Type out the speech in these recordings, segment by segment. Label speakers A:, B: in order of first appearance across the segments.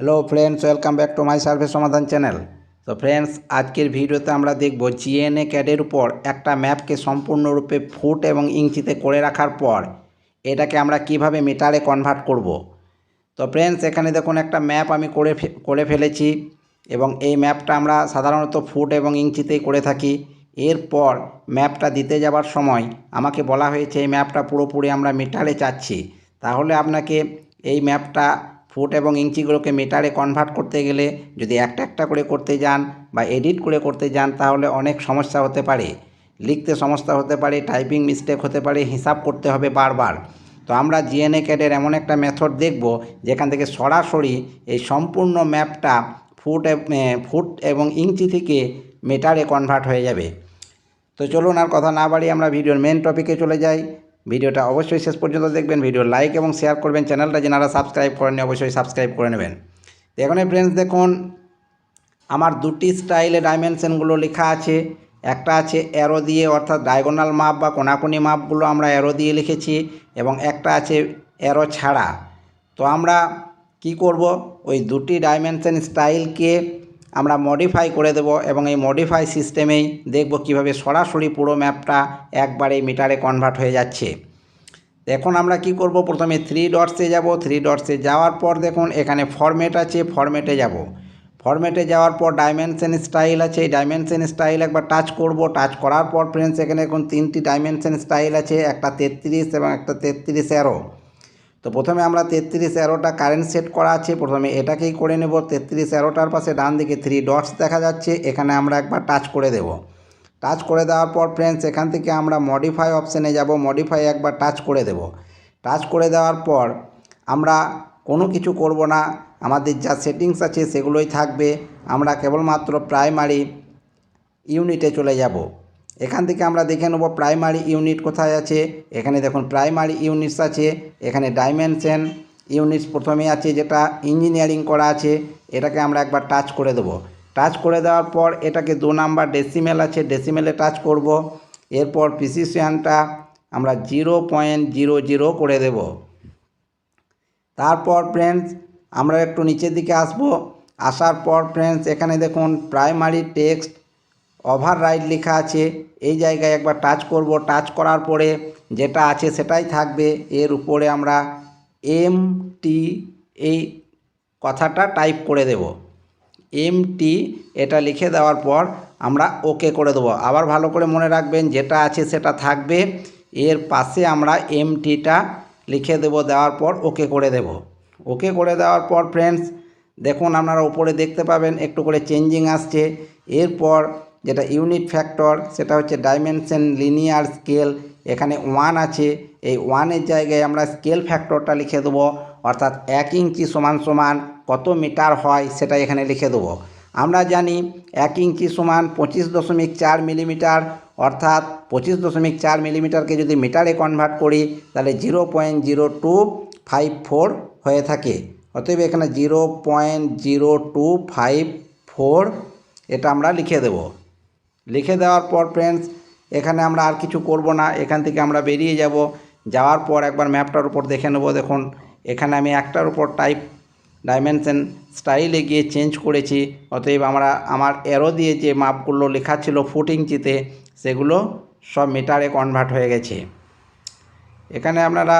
A: Hello friends welcome back to my survey সমাধান channel তো friends আজকের ভিডিওতে আমরা দেখব জিএনএ ক্যাডের উপর একটা ম্যাপকে সম্পূর্ণরূপে ফুট এবং ইঞ্চিতে করে রাখার পর এটাকে আমরা কীভাবে মিটারে কনভার্ট করব। তো ফ্রেন্ডস এখানে দেখুন একটা ম্যাপ আমি করে করে ফেলেছি এবং এই ম্যাপটা আমরা সাধারণত ফুট এবং ইঞ্চিতেই করে থাকি। এরপর ম্যাপটা দিতে যাওয়ার সময় আমাকে বলা হয়েছে এই ম্যাপটা পুরোপুরি আমরা মিটারে চাচ্ছি। তাহলে আপনাকে এই ম্যাপটা ফুট এবং ইঞ্চিগুলোকে মিটারে কনভার্ট করতে গেলে যদি একটা একটা করে করতে যান বা এডিট করে করতে যান তাহলে অনেক সমস্যা হতে পারে। লিখতে সমস্যা হতে পারে টাইপিং মিস্টেক হতে পারে, হিসাব করতে হবে বারবার। তো আমরা জিএনএ ক্যাডের এমন একটা মেথড দেখব যেখান থেকে সরাসরি এই সম্পূর্ণ ম্যাপটা ফুট ফুট এবং ইঞ্চি থেকে মিটারে কনভার্ট হয়ে যাবে। তো চলুন আর কথা না বাড়িয়ে আমরা ভিডিওর মেন টপিকে চলে যাই। ভিডিওটা অবশ্যই শেষ পর্যন্ত দেখবেন, ভিডিও লাইক এবং শেয়ার করবেন চ্যানেলটা যারা সাবস্ক্রাইব করেননি অবশ্যই সাবস্ক্রাইব করে নেবেন। তো এখানে ফ্রেন্ডস দেখুন, আমার দুটি স্টাইলে ডাইমেনশনগুলো লেখা আছে। একটা আছে অ্যারো দিয়ে, অর্থাৎ ডায়াগোনাল মাপ বা কোনাকুনি মাপগুলো আমরা অ্যারো দিয়ে লিখেছি এবং একটা আছে অ্যারো ছাড়া। তো আমরা কি করব? ওই দুটি ডাইমেনশন স্টাইলকে আমরা মডিফাই করে দেব এবং এই মডিফাই সিস্টেমেই দেখব কীভাবে সরাসরি পুরো ম্যাপটা একবারে মিটারে কনভার্ট হয়ে যাচ্ছে। এখন আমরা কি করব? প্রথমে থ্রি ডটসে যাব। থ্রি ডটসে যাওয়ার পর দেখুন এখানে ফরম্যাট আছে ফরম্যাটে যাব। ফরম্যাটে যাওয়ার পর ডাইমেনশন স্টাইল আছে। এই ডাইমেনশন স্টাইল একবার টাচ করব। টাচ করার পর ফ্রেন্ডস এখানে এখন তিনটি ডাইমেনশন স্টাইল আছে। একটা তেত্রিশ এবং একটা তেত্রিশ অ্যারো তো প্রথমে আমরা তেত্রিশ অ্যারোটা কারেন্ট সেট করা আছে, প্রথমে এটাকেই করে নেব, তেত্রিশ অ্যারোটার পাশে ডান দিকে থ্রি ডটস দেখা যাচ্ছে, এখানে আমরা একবার টাচ করে দেব। টাচ করে দেওয়ার পর ফ্রেন্ডস এখান থেকে আমরা মডিফাই অপশানে যাব মডিফাই একবার টাচ করে দেব। টাচ করে দেওয়ার পর আমরা কোনো কিছু করব না, আমাদের যা সেটিংস আছে সেগুলোই থাকবে, আমরা কেবলমাত্র প্রাইমারি ইউনিটে চলে যাব। এখান থেকে আমরা দেখে নেব প্রাইমারি ইউনিট কোথায় আছে। এখানে দেখুন প্রাইমারি ইউনিটস আছে, এখানে ডাইমেনশন ইউনিটস প্রথমে আছে যেটা ইঞ্জিনিয়ারিং করা আছে, এটাকে আমরা একবার টাচ করে দেব। টাচ করে দেওয়ার পর এটাকে দু নাম্বার ডেসিমেল আছে, ডেসিমেলে টাচ করব। এরপর প্রিসিশনটা আমরা জিরো পয়েন্ট জিরো জিরো করে দেব। তারপর ফ্রেন্ডস আমরা একটু নিচের দিকে আসব। আসার পর ফ্রেন্ডস এখানে দেখুন প্রাইমারি টেক্সট ওভার রাইড লেখা আছে। এই জায়গায় একবার টাচ করব। টাচ করার পরে যেটা আছে সেটাই থাকবে। এর উপরে আমরা এম টি এই কথাটা টাইপ করে দেব। এম টি এটা লিখে দেওয়ার পর আমরা ওকে করে দেবো। আবার ভালো করে মনে রাখবেন, যেটা আছে সেটা থাকবে। এর পাশে আমরা এম টিটা লিখে দেব। দেওয়ার পর ওকে করে দেব। ওকে করে দেওয়ার পর ফ্রেন্ডস দেখুন আপনারা উপরে দেখতে পাবেন, একটু করে চেঞ্জিং আসছে। এরপর যেটা ইউনিট ফ্যাক্টর সেটা হচ্ছে ডাইমেনশন লিনিয়ার স্কেল এখানে ওয়ান আছে। এই ওয়ানের জায়গায় আমরা স্কেল ফ্যাক্টরটা লিখে দেবো, অর্থাৎ এক ইঞ্চি সমান সমান কত মিটার হয় সেটা এখানে লিখে দেবো। আমরা জানি এক ইঞ্চি সমান পঁচিশ দশমিক চার মিলিমিটার অর্থাৎ পঁচিশ দশমিক চার মিলিমিটারকে যদি মিটারে কনভার্ট করি, তাহলে zero point zero two five four হয়ে থাকে। অতএব এখানে zero point zero two five four এটা আমরা লিখে দেব। লিখে দেওয়ার পর ফ্রেন্ডস এখানে আমরা আর কিছু করব না, এখান থেকে আমরা বেরিয়ে যাব। যাওয়ার পর একবার ম্যাপটার উপর দেখে নেব, দেখুন, এখানে আমি একটার উপর টাইপ ডাইমেনশন স্টাইলে গিয়ে চেঞ্জ করেছি, অতএব আমরা, আমার এরো দিয়ে যে মাপগুলো লেখা ছিল ফুট ইঞ্চিতে সেগুলো সব মিটারে কনভার্ট হয়ে গেছে। এখানে আপনারা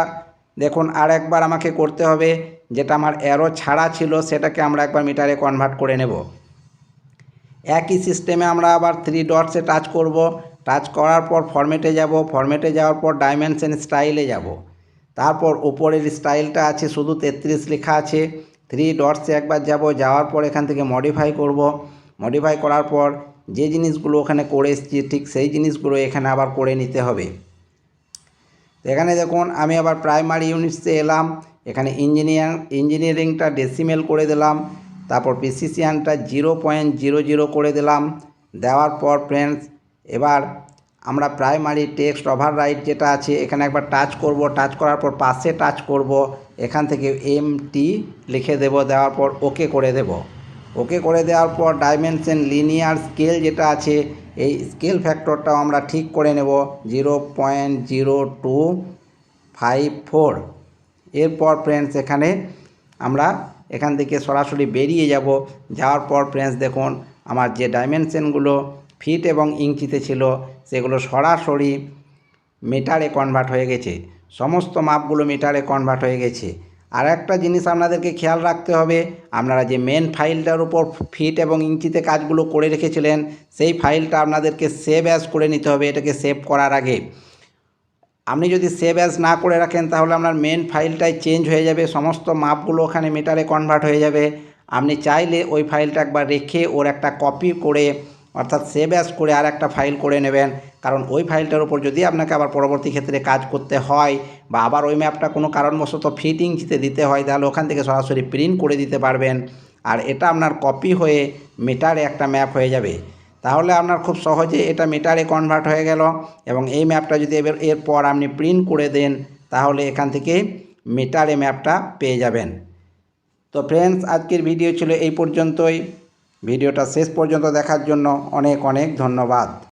A: দেখুন, আর একবার আমাকে করতে হবে, যেটা আমার অ্যারো ছাড়া ছিল, সেটাকে আমরা একবার মিটারে কনভার্ট করে নেব। একই সিস্টেমে আমরা আবার থ্রি ডটসে টাচ করব। টাচ করার পর ফরম্যাটে যাব। ফরম্যাটে যাওয়ার পর ডাইমেনশন স্টাইলে যাব। তারপর ওপরের স্টাইলটা আছে, শুধু তেত্রিশ লেখা আছে। থ্রি ডটসে একবার যাব, যাওয়ার পর এখান থেকে মডিফাই করব। মডিফাই করার পর যে জিনিসগুলো ওখানে করে এসেছি, ঠিক সেই জিনিসগুলো এখানে আবার করে নিতে হবে। এখানে দেখুন, আমি আবার প্রাইমারি ইউনিটসে এলাম। এখানে ইঞ্জিনিয়ার ইঞ্জিনিয়ারিংটা ডেসিমেল করে দিলাম। তারপর প্রিসিসিয়ানটা জিরো পয়েন্ট জিরো জিরো করে দিলাম। দেওয়ার পর ফ্রেন্ডস এবার আমরা প্রাইমারি টেক্সট ওভার রাইট যেটা আছে, এখানে একবার টাচ করব। টাচ করার পর পাশে টাচ করব। এখান থেকে এম টি লিখে দেব। দেওয়ার পর ওকে করে দেব। ওকে করে দেওয়ার পর ডাইমেনশন লিনিয়ার স্কেল যেটা আছে, এই স্কেল ফ্যাক্টরটাও আমরা ঠিক করে নেব। Zero point zero two five four এরপর ফ্রেন্ডস এখানে আমরা এখান থেকে সরাসরি বেরিয়ে যাব। যাওয়ার পর ফ্রেন্ডস দেখুন, আমার যে ডাইমেনশনগুলো ফিট এবং ইঞ্চিতে ছিল, সেগুলো সরাসরি মিটারে কনভার্ট হয়ে গেছে। সমস্ত মাপগুলো মিটারে কনভার্ট হয়ে গেছে। আর একটা জিনিস আপনাদেরকে খেয়াল রাখতে হবে, আপনারা যে মেন ফাইলটার উপর ফিট এবং ইঞ্চিতে কাজগুলো করে রেখেছিলেন, সেই ফাইলটা আপনাদেরকে সেভ অ্যাজ করে নিতে হবে। এটাকে সেভ করার আগে আপনি যদি সেভ অ্যাজ না করে রাখেন, তাহলে আপনার মেন ফাইলটাই চেঞ্জ হয়ে যাবে, সমস্ত মাপগুলো ওখানে মিটারে কনভার্ট হয়ে যাবে। আপনি চাইলে ওই ফাইলটা একবার রেখে ওর একটা কপি করে, অর্থাৎ সেভ অ্যাজ করে আর একটা ফাইল করে নেবেন। কারণ ওই ফাইলটার উপর যদি আপনাকে আবার পরবর্তী ক্ষেত্রে কাজ করতে হয় বা আবার ওই ম্যাপটা কোনো কারণবশত ফিটিংসিতে দিতে হয়, তাহলে ওখান থেকে সরাসরি প্রিন্ট করে দিতে পারবেন। আর এটা আপনার কপি হয়ে মিটারে একটা ম্যাপ হয়ে যাবে। তাহলে আপনার খুব সহজে এটা মিটারে কনভার্ট হয়ে গেল এবং এই ম্যাপটা যদি এবার, এরপর আপনি প্রিন্ট করে দেন, তাহলে এখান থেকে মিটারে ম্যাপটা পেয়ে যাবেন। তো ফ্রেন্ডস আজকের ভিডিও ছিল এই পর্যন্তই। ভিডিওটা শেষ পর্যন্ত দেখার জন্য অনেক অনেক ধন্যবাদ।